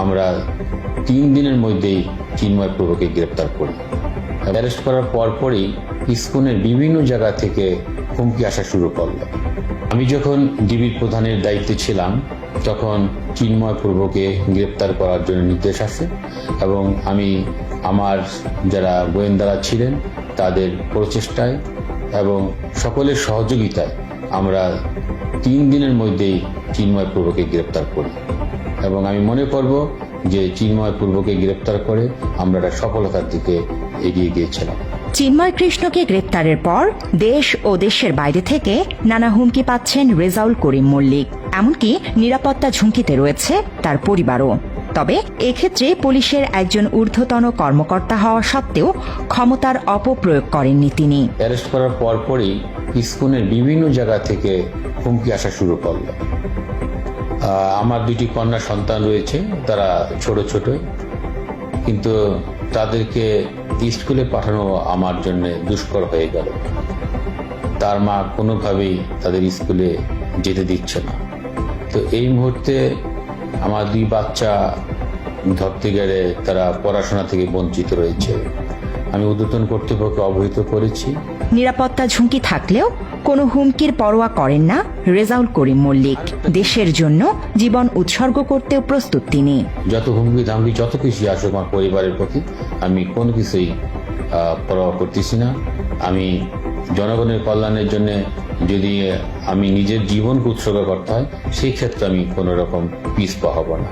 আমরা তিন দিনের মধ্যেই চিন্ময় প্রভুকে গ্রেপ্তার করি। অ্যারেস্ট করার পরপরই ইস্কনের বিভিন্ন জায়গা থেকে হুমকি আসা শুরু করল। আমি যখন ডিবির প্রধানের দায়িত্বে ছিলাম, তখন চিন্ময় প্রভুকে গ্রেপ্তার করার জন্য নির্দেশ আসে এবং আমি আমার যারা গোয়েন্দারা ছিলেন, তাদের প্রচেষ্টায় এবং সকলের সহযোগিতায় আমরা তিন দিনের মধ্যেই চিন্ময় প্রভুকে গ্রেপ্তার করি। এবং আমি মনে করব যে চিন্ময় পূর্বকে গ্রেপ্তার করে আমরা একটা সফলতার দিকে এগিয়ে গিয়েছিলাম। চিন্ময় কৃষ্ণকে গ্রেপ্তারের পর দেশ ও দেশের বাইরে থেকে নানা হুমকি পাচ্ছেন রেজাউল করিম মল্লিক। এমনকি নিরাপত্তা ঝুঁকিতে রয়েছে তার পরিবারও। তবে এক্ষেত্রে পুলিশের একজন ঊর্ধ্বতন কর্মকর্তা হওয়া সত্ত্বেও ক্ষমতার অপপ্রয়োগ করেননি তিনি। অ্যারেস্ট করার পরপরই ইস্কনের বিভিন্ন জায়গা থেকে হুমকি আসা শুরু করল। আমার দুটি কন্যা সন্তান রয়েছে, তারা ছোট ছোট। কিন্তু তাদেরকে স্কুলে পাঠানো আমার জন্য দুষ্কর হয়ে গেল। তার মা কোনোভাবেই তাদের স্কুলে যেতে দিচ্ছে না। তো এই মুহূর্তে আমার দুই বাচ্চা ধরতে গেলে তারা পড়াশোনা থেকে বঞ্চিত রয়েছে। আমি উদ্যতন কর্তৃপক্ষকে অবহিত করেছি। নিরাপত্তা ঝুঁকি থাকলেও কোনো হুমকির পরোয়া করেন না রেজাউল করিম মল্লিক। দেশের জন্য জীবন উৎসর্গ করতেও প্রস্তুত তিনি। যত হুমকি ধামকি যত কিছু আসুক আমার পরিবারের প্রতি, আমি কোনো কিছুই পরোয়া করতেছি না। আমি জনগণের কল্যাণের জন্য যদি আমি নিজের জীবনকে উৎসর্গ করতে হয়, সেই ক্ষেত্রে আমি কোনো রকম পিছপা হব না।